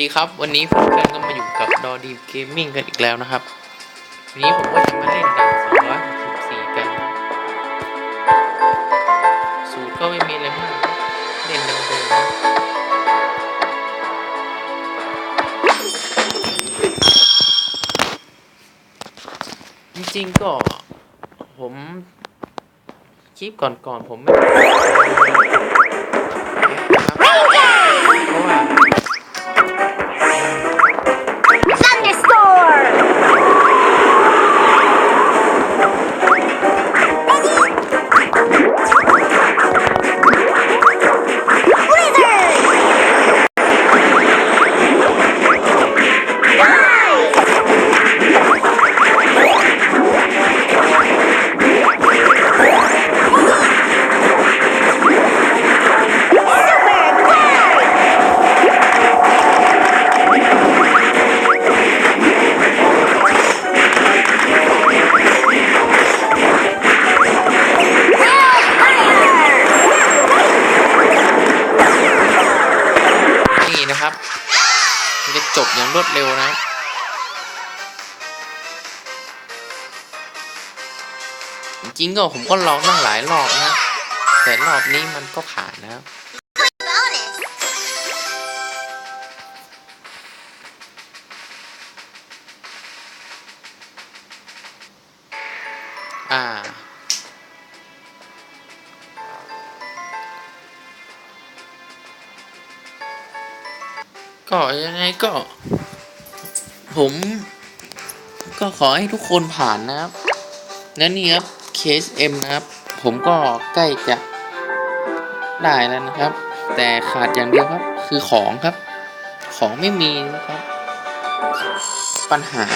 ดีครับ วันนี้เพื่อนๆก็มาอยู่กับดอดีเกมมิ่งกันอีกแล้วนะครับ วันนี้ผมก็จะมาเล่นด่าน264 กันสูตรก็ไม่มีอะไรมาก เล่นเดิมๆนะจริงๆก็ผม คลิปก่อนๆผมไม่ มันจะจบอย่างรวดเร็วนะจริงก็ผมก็ลองตั้งหลายรอบนะ แต่รอบนี้มันก็ผ่านนะครับ Bonus! อ่า ก็ยังไงก็ ผม ก็ขอให้ทุกคนผ่านนะครับและนี่ครับเคส M นะครับ ผมก็ใกล้จะได้แล้วนะครับ แต่ขาดอย่างเดียวครับคือของครับ ของไม่มีนะครับ ปัญหา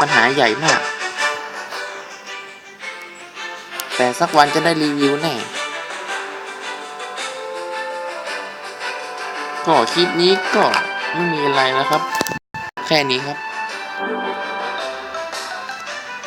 ปัญหาใหญ่มาก แต่สักวันจะได้รีวิวแน่ ก็คลิปนี้ก็ไม่มีอะไรแล้วครับ แค่นี้ครับ